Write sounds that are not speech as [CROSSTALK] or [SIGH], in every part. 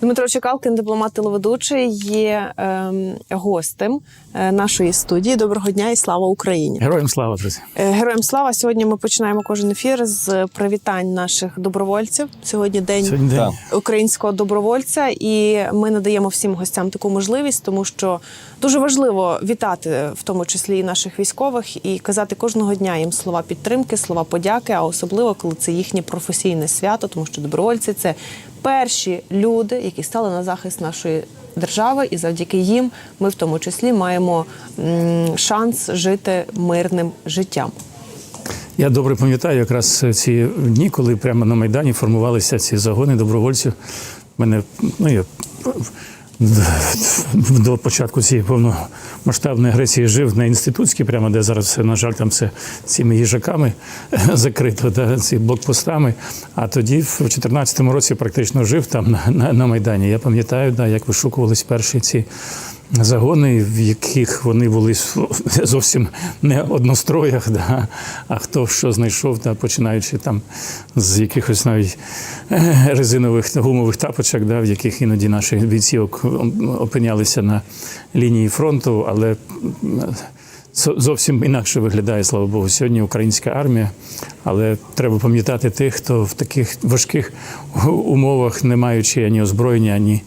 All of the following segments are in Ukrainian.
Дмитро Чекалкин, дипломат телеведучий, є ем, гостем е, нашої студії. Доброго дня і слава Україні! Героям слава, друзі. Е, Героям слава! Сьогодні ми починаємо кожен ефір з привітань наших добровольців. Сьогодні день Сьогодні день. Українського добровольця, і ми надаємо всім гостям таку можливість, тому що дуже важливо вітати, в тому числі і наших військових, і казати кожного дня їм слова підтримки, слова подяки, а особливо коли це їхнє професійне свято, тому що добровольці це перші люди, які стали на захист нашої держави, і завдяки їм ми в тому числі маємо шанс жити мирним життям. Я добре пам'ятаю якраз ці дні, коли прямо на Майдані формувалися ці загони добровольців. Мене ну, я [LAUGHS] до початку цієї повномасштабної агресії жив на інститутській, прямо де зараз все, на жаль, там все цими їжаками [LAUGHS] закрито, да, ці блокпостами. А тоді, в 2014 році, практично жив там на, на, на Майдані. Я пам'ятаю, да, як вишукувались перші ці загони, в яких вони були [LAUGHS] зовсім не одностроях, да, а хто що знайшов, да, починаючи там з якихось навіть е, резинових гумових тапочок, да, в яких іноді наші бійці опинялися на лінії фронту, але зовсім інакше виглядає, слава Богу, сьогодні українська армія. Але треба пам'ятати тих, хто в таких важких умовах, не маючи ані озброєння, ані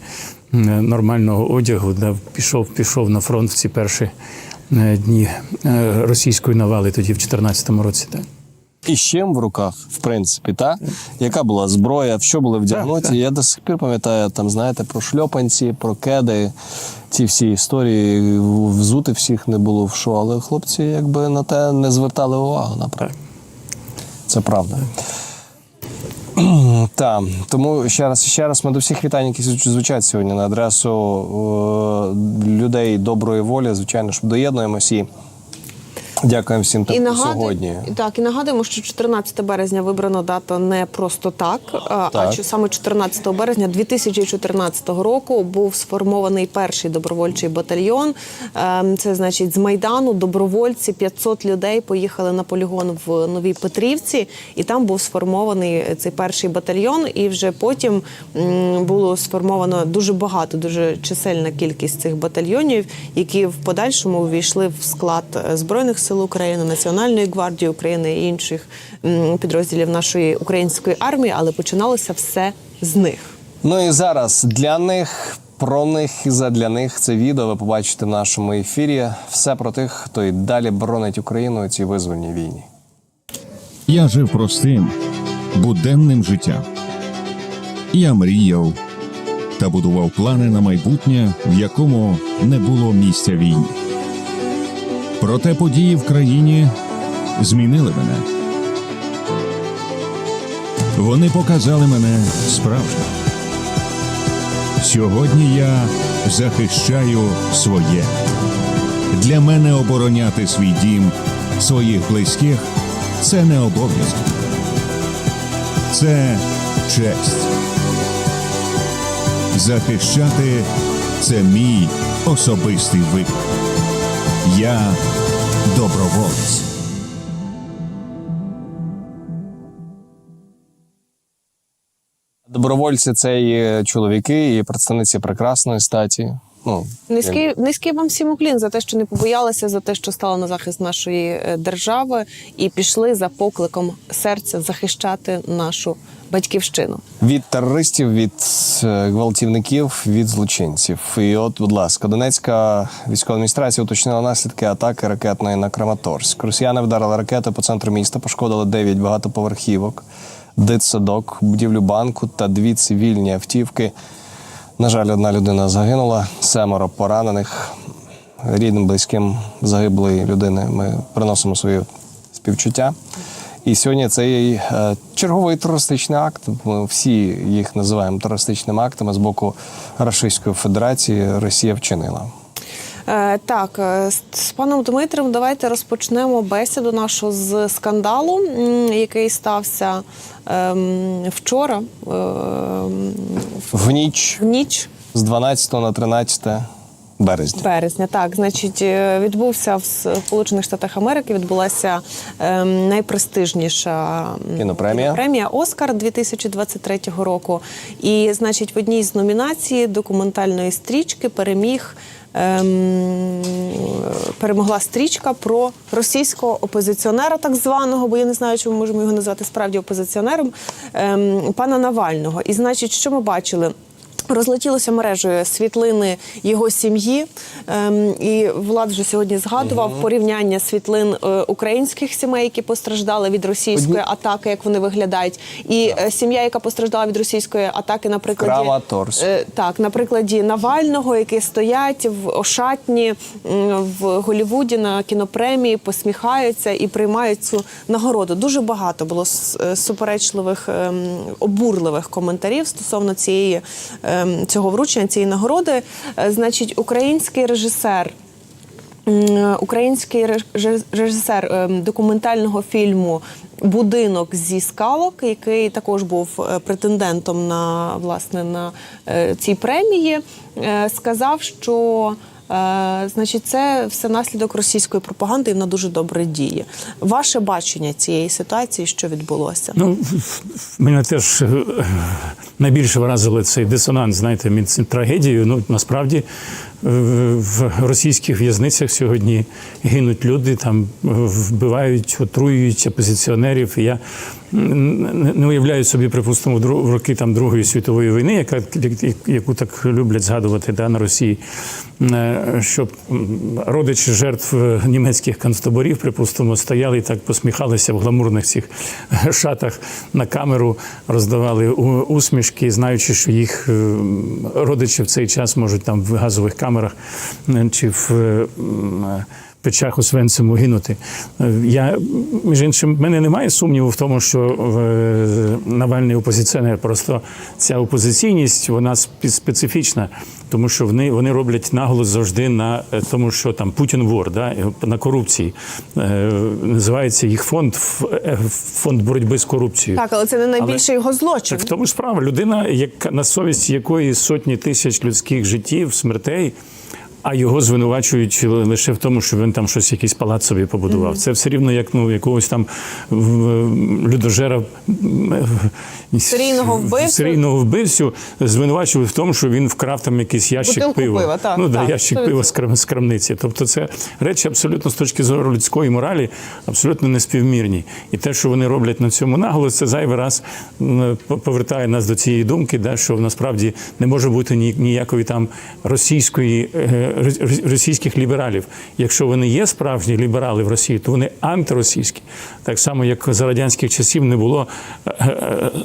нормального одягу, да, пішов, пішов на фронт в ці перші е, дні е, російської навали тоді в 2014 році. Так. І з чим в руках, в принципі, та яка була зброя, в що були вдягнуті. так. Я до сих пір пам'ятаю там, знаєте, про шльопанці, про кеди, ці всі історії. Взути всіх не було в що, але хлопці якби на те не звертали увагу, направду. Це правда. [CLEARS THROAT] Так, тому ще раз, ще раз ми до всіх вітань, які звучать сьогодні на адресу е, людей доброї волі. Звичайно, щоб доєднуємося дякуємо всім І тим, сьогодні. так, і нагадуємо, що 14 березня вибрана дата не просто так, а, а Так. що саме 14 березня 2014 року був сформований перший добровольчий батальйон. Ем, Це значить з майдану добровольці 500 людей поїхали на полігон в Новій Петрівці, і там був сформований цей перший батальйон. І вже потім було сформовано дуже багато, дуже чисельна кількість цих батальйонів, які в подальшому увійшли в склад е, збройних сил України, Національної гвардії України і інших підрозділів нашої української армії, але починалося все з них. Ну і зараз для них, про них і задля них це відео ви побачите в нашому ефірі. Все про тих, хто і далі боронить Україну у цій визвольній війні. Я жив простим, буденним життям. Я мріяв та будував плани на майбутнє, в якому не було місця війні. Проте події в країні змінили мене. Вони показали мене справжнім. Сьогодні я захищаю своє. Для мене обороняти свій дім, своїх близьких це не обов'язок. Це честь. Захищати це мій особистий вибір. Я доброволець. Добровольці це і чоловіки, і представниці прекрасної статі. Ну, Низький, низький вам всім уклін за те, що не побоялися, за те, що стали на захист нашої е, держави, і пішли за покликом серця захищати нашу батьківщину. від терористів, від е, гвалтівників, від злочинців. І от, будь ласка, Донецька військова адміністрація уточнила наслідки атаки ракетної на Краматорськ. Росіяни вдарили ракети по центру міста, пошкодили 9 багатоповерхівок, дитсадок, будівлю банку та дві цивільні автівки. На жаль, одна людина загинула, семеро поранених. Рідним, близьким загиблої людини ми приносимо свої співчуття. І сьогодні цей е, черговий терористичний акт. Ми всі їх називаємо терористичними актами з боку Російської Федерації. Росія вчинила. Е, так, е, з, паном Дмитром давайте розпочнемо бесіду нашу з скандалу, який стався ем, вчора В ніч в ніч. з 12 на 13 Березня. Березня, так, значить, е, відбувся в Сполучених Штатах Америки. Відбулася ем, найпрестижніша Кінопремія. премія Оскар 2023 року. І, значить, в одній з номінацій документальної стрічки переміг. Ем, перемогла стрічка про російського опозиціонера, так званого, бо я не знаю, чи ми можемо його назвати справді опозиціонером, ем, пана Навального. І значить, що ми бачили? Розлетілося мережею світлини його сім'ї, ем, і Влад вже сьогодні згадував порівняння світлин е, українських сімей, які постраждали від російської атаки, як вони виглядають, і е, сім'я, яка постраждала від російської атаки, наприклад, так, на прикладі Навального, які стоять в Ошатні в Голлівуді на кінопремії, посміхаються і приймають цю нагороду. Дуже багато було е, суперечливих ем, обурливих коментарів стосовно цієї цього вручення, цієї нагороди. Е, Значить, український режисер. Український реж- реж- режисер ем, документального фільму Будинок зі скалок, який також був е, претендентом на власне на е, цій премії, сказав, що значить це все наслідок російської пропаганди, і вона дуже добре діє. Ваше бачення цієї ситуації, що відбулося? Ну, мене теж е, найбільше вразило цей дисонанс, знаєте, між трагедією. Ну, насправді е, в російських в'язницях сьогодні гинуть люди, там е, вбивають, отруюють опозиціонерів. І я не- не уявляю собі, припустимо, в роки там Другої світової війни, яка, яку так люблять згадувати да, на Росії, е, щоб родичі жертв е, німецьких концтаборів, припустимо, стояли і так посміхалися в гламурних цих шатах на камеру, роздавали усмішки, знаючи, що їх е, родичі в цей час можуть там в газових камерах чи в печах Освенциму гинути. Е, Я, між іншим, в мене немає сумніву в тому, що е, Навальний опозиціонер. Просто ця опозиційність вона специфічна, тому що вони, вони роблять наголос завжди на е, тому, що там Путін вор, да, на корупції. Називається їх фонд фонд боротьби з корупцією. Так, але це не найбільший його злочин. Так в тому ж справа. Людина, яка на совісті якої сотні тисяч людських життів, смертей. А його звинувачують лише в тому, що він там щось якийсь палац собі побудував. Це все рівно як ну якогось там людожера Серійного вбивцю. серійного вбивцю звинувачували в тому, що він вкрав там якийсь ящик Бутилку пива. пива, так, ну да, так, ящик 100%. пива з крамниці. Тобто, це речі абсолютно з точки зору людської моралі, абсолютно неспівмірні. І те, що вони роблять на цьому наголос, це зайвий раз по- повертає нас до цієї думки, да, що насправді не може бути ні- ніякої там російської е, російських лібералів. Якщо вони є справжні ліберали в Росії, то вони антиросійські. Так само, як за радянських часів не було е,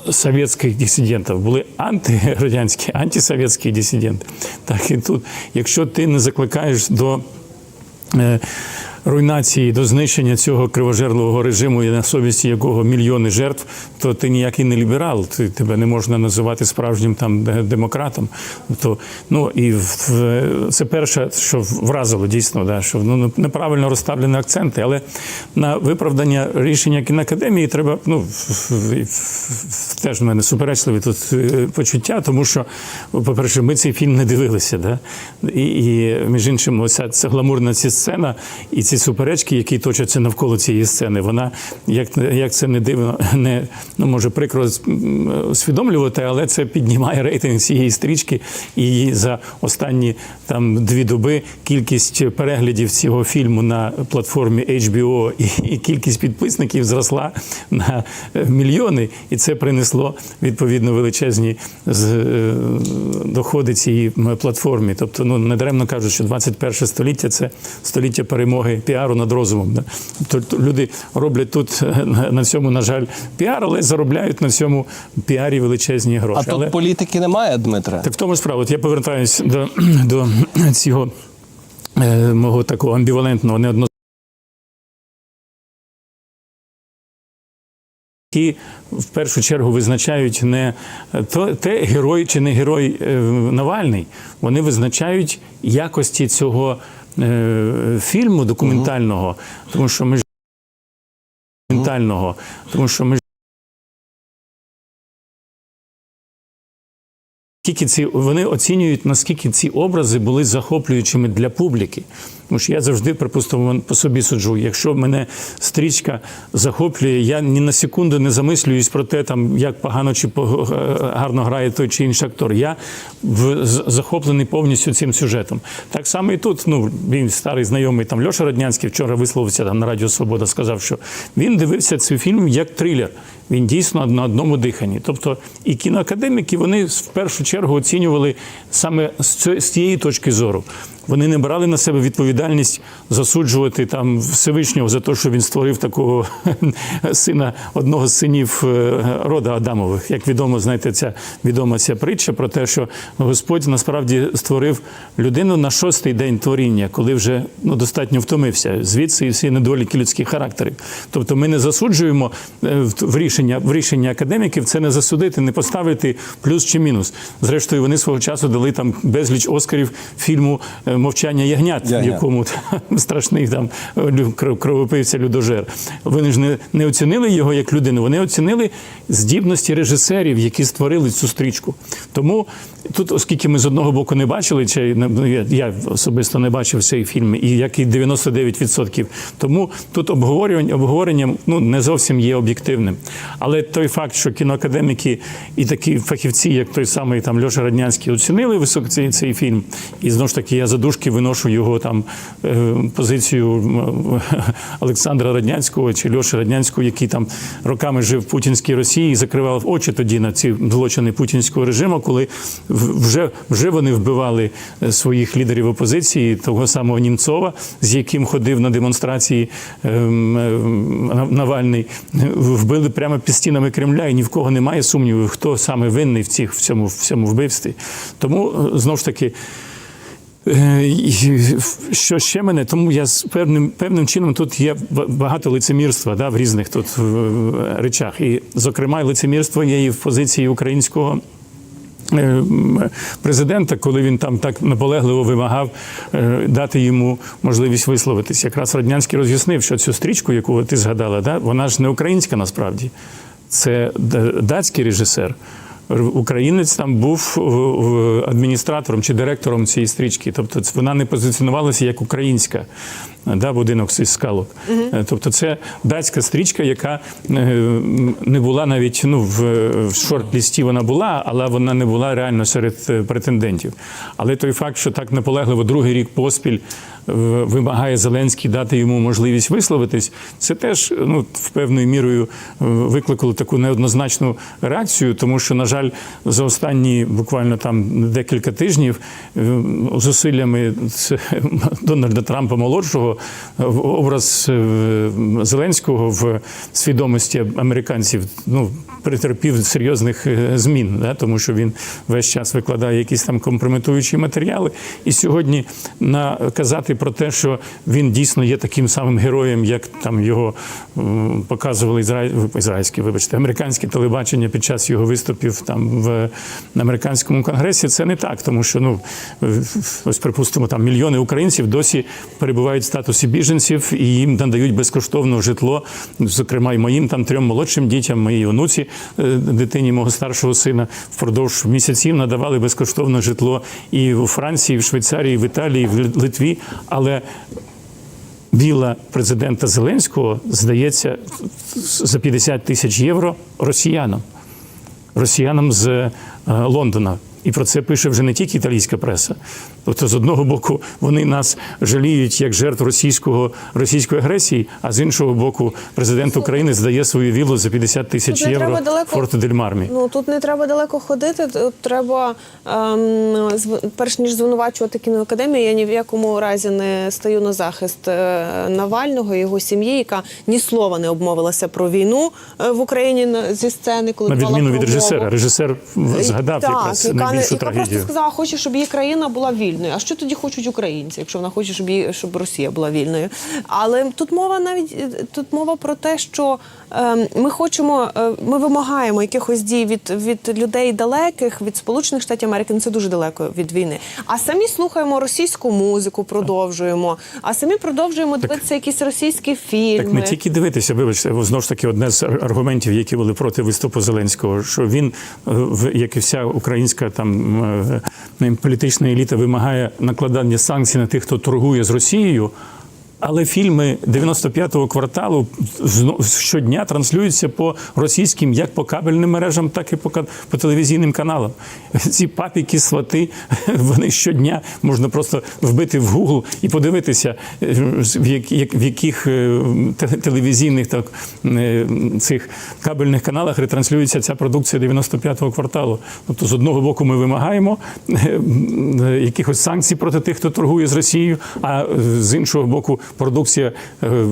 е, совєтських дисидентів, були антирадянські, антисовєтські дисиденти. Так і тут, якщо ти не закликаєш до е, руйнації, до знищення цього кривожерливого режиму, і на совісті якого мільйони жертв, то ти ніякий не ліберал. Ти тебе не можна називати справжнім там демократом. То ну і це перше, що вразило дійсно, да, що ну неправильно розставлені акценти. Але на виправдання рішення кіноакадемії треба ну теж в мене суперечливі тут е, почуття, тому що, по-перше, ми цей фільм не дивилися. Да? І, і між іншим, оця ця гламурна ця сцена і ці суперечки, які точаться навколо цієї сцени, вона як, як це не дивно, [LAUGHS] не ну може прикро усвідомлювати, але це піднімає рейтинг цієї стрічки. І за останні там дві доби кількість переглядів цього фільму на платформі HBO і, кількість підписників зросла на е, мільйони, і це принесло відповідно величезні з- е, доходи цій м, платформі. Тобто, ну недаремно кажуть, що 21 століття це століття перемоги піару над розумом. Тобто люди роблять тут е, на- цьому, на жаль, піар, але заробляють на цьому піарі величезні гроші. А але... тут політики немає, Дмитре. Так в тому справа, от я повертаюся до, [CLEARS THROAT] до цього е, мого такого амбівалентного неоднозначного. Які в першу чергу визначають не то, те, герой чи не герой е, Навальний. Вони визначають якості цього е, фільму документального, тому що ми ж документального, тому що ми ж ці вони оцінюють, наскільки ці образи були захоплюючими для публіки. Тому що я завжди, припустимо, по собі суджу. Якщо мене стрічка захоплює, я ні на секунду не замислююсь про те, там як погано чи е, гарно грає той чи інший актор. Я в, захоплений повністю цим сюжетом. Так само і тут. Ну він старий знайомий там Льоша Раднянський вчора висловився там на Радіо Свобода. Сказав, що він дивився цей фільм як трилер. Він дійсно на одному диханні. Тобто і кіноакадеміки вони в першу чергу оцінювали саме з цієї точки зору. Вони не брали на себе відповідальність засуджувати там Всевишнього за те, що він створив такого [LAUGHS] сина одного з синів е, рода Адамових. Як відомо, знаєте, ця відома ця притча про те, що Господь насправді створив людину на шостий день творіння, коли вже ну достатньо втомився. Звідси і всі недоліки людських характерів. Тобто, ми не засуджуємо е, в рішення в рішення академіків. Це не засудити, не поставити плюс чи мінус. Зрештою, вони свого часу дали там безліч оскарів фільму е, Мовчання ягнят, в Ягнят. якому там [LAUGHS] страшний там кровопивця людожер. Вони ж не, не оцінили його як людину, вони оцінили здібності режисерів, які створили цю стрічку. Тому тут, оскільки ми з одного боку не бачили, чи ну, я, я особисто не бачив цей фільм, і як і 99%, тому тут обговорювання обговорення ну не зовсім є об'єктивним. Але той факт, що кіноакадеміки і такі фахівці, як той самий там Льоша Раднянський, оцінили високо цей, цей фільм, і знову ж таки я задушки виношу його там е, позицію [LAUGHS] Олександра Раднянського чи Льоші Раднянського, який там роками жив в путінській Росії і закривав очі тоді на ці злочини путінського режиму, коли вже, вже вони вбивали е, своїх лідерів опозиції, того самого Німцова, з яким ходив на демонстрації ем, ем, Навальний, вбили прямо під стінами Кремля, і ні в кого немає сумнівів, хто саме винний в цих в цьому, в цьому вбивстві. Тому е, знову ж таки. Е, Що ще мене, тому я з певним певним чином тут є багато лицемірства да, в різних тут речах. І, зокрема, лицемірство є і в позиції українського. е, Президента, коли він там так наполегливо вимагав е, дати йому можливість висловитись, якраз Раднянський роз'яснив, що цю стрічку, яку ти згадала, да, вона ж не українська насправді, це датський режисер. Українець там був е, адміністратором чи директором цієї стрічки. Тобто вона не позиціонувалася як українська да, будинок зі скалок. Е, Тобто це датська стрічка, яка е, не була навіть ну, в, в шорт-лісті вона була, але вона не була реально серед е, претендентів. Але той факт, що так наполегливо другий рік поспіль вимагає Зеленський дати йому можливість висловитись, це теж ну, в певною мірою викликало таку неоднозначну реакцію, тому що, на жаль, за останні буквально там декілька тижнів зусиллями [LAUGHS] Дональда Трампа молодшого образ е, Зеленського в свідомості американців ну, претерпів серйозних е, змін, да, тому що він весь час викладає якісь там компрометуючі матеріали. І сьогодні на казати про те, що він дійсно є таким самим героєм, як там його показували ізраїль, ізраїльські, вибачте, американське телебачення під час його виступів там в американському конгресі. Це не так, тому що ну ось припустимо, там мільйони українців досі перебувають в статусі біженців і їм надають безкоштовно житло, зокрема і моїм там трьом молодшим дітям, моїй онуці, е, дитині мого старшого сина, впродовж місяців надавали безкоштовно житло і у Франції, і в Швейцарії, і в Італії, і в Литві. Але вілла президента Зеленського здається за 50 тисяч євро росіянам, росіянам з е, Лондона. І про це пише вже не тільки італійська преса. Тобто, з одного боку, вони нас жаліють як жертв російського російської агресії, а з іншого боку, президент України здає свою віллу за 50 тисяч євро далеко- форту дель Мармі. Ну тут не треба далеко ходити. Тут треба ем, перш ніж звинувачувати кіноакадемію, я ні в якому разі не стаю на захист е, Навального і його сім'ї, яка ні слова не обмовилася про війну е, в Україні зі сцени, коли На відміну від режисера. Режисер згадав так, якраз яка, найбільшу яка просто сказала, хоче, щоб її країна була вільна. Вільною. А що тоді хочуть українці, якщо вона хоче, щоб її щоб Росія була вільною? Але тут мова навіть е, тут мова про те, що е, ми хочемо, е, ми вимагаємо якихось дій від, від людей далеких, від Сполучених Штатів Америки. Ну це дуже далеко від війни. А самі слухаємо російську музику, продовжуємо. А самі продовжуємо дивитися якісь російські фільми. Так не тільки дивитися, вибачте, знову ж таки, одне з аргументів, які були проти виступу Зеленського, що він, е, як і вся українська там е, політична еліта, вимагає накладання санкцій на тих, хто торгує з Росією. Але фільми 95-го кварталу щодня транслюються по російським як по кабельним мережам, так і по, по телевізійним каналам. [LAUGHS] Ці папіки, свати, [LAUGHS] вони щодня можна просто вбити в Google і подивитися, в, як, в яких е, телевізійних так, е, цих кабельних каналах ретранслюється ця продукція 95-го кварталу. Тобто, з одного боку, ми вимагаємо [LAUGHS] е, якихось санкцій проти тих, хто торгує з Росією, а з іншого боку, продукція е,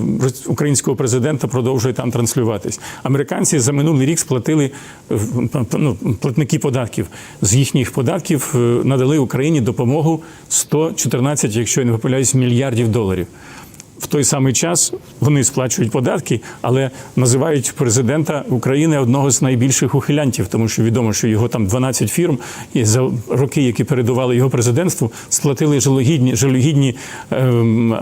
українського президента продовжує там транслюватись. Американці за минулий рік сплатили е, ну, платники податків. З їхніх податків е, надали Україні допомогу 114, якщо я не помиляюсь, мільярдів доларів. В той самий час вони сплачують податки, але називають президента України одного з найбільших ухилянтів, тому що відомо, що його там 12 фірм, і за роки, які передували його президентству, сплатили жалюгідні, жалюгідні ем,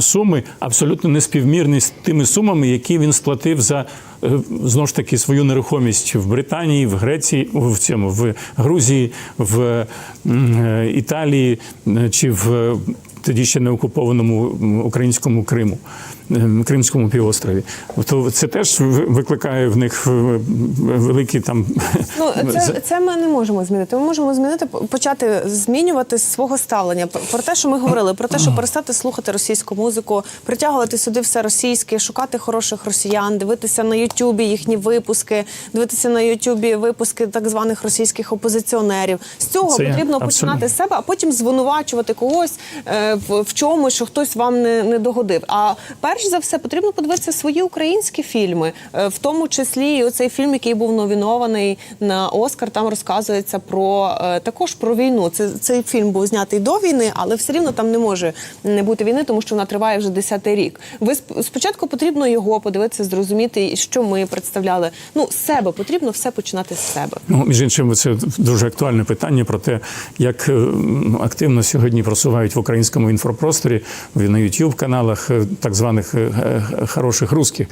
суми, абсолютно неспівмірні з тими сумами, які він сплатив за е, знову ж таки свою нерухомість в Британії, в Греції, в цьому в Грузії, в е, Італії е, чи в тоді ще не окупованому українському Криму, ем, Кримському півострові. То це теж ви- викликає в них е, великі там [LAUGHS] Ну, це, це ми не можемо змінити. Ми можемо змінити, почати змінювати свого ставлення. Про те, що ми говорили, про те, що перестати слухати російську музику, притягувати сюди все російське, шукати хороших росіян, дивитися на Ютубі їхні випуски, дивитися на Ютубі випуски так званих російських опозиціонерів. З цього Це потрібно починати з себе, а потім звинувачувати когось е, в, чомусь, що хтось вам не, не догодив. А перш за все потрібно подивитися свої українські фільми, е, в тому числі і оцей фільм, який був номінований на Оскар. Там розказується про е, також про війну. Це цей фільм був знятий до війни, але все рівно там не може не бути війни, тому що вона триває вже 10-й рік. Ви сп- спочатку потрібно його подивитися, зрозуміти, що ми представляли. Ну себе потрібно все починати з себе. Ну, між іншим, це дуже актуальне питання про те, як е, активно сьогодні просувають в українському інфопросторі на youtube каналах так званих е, е, хороших русських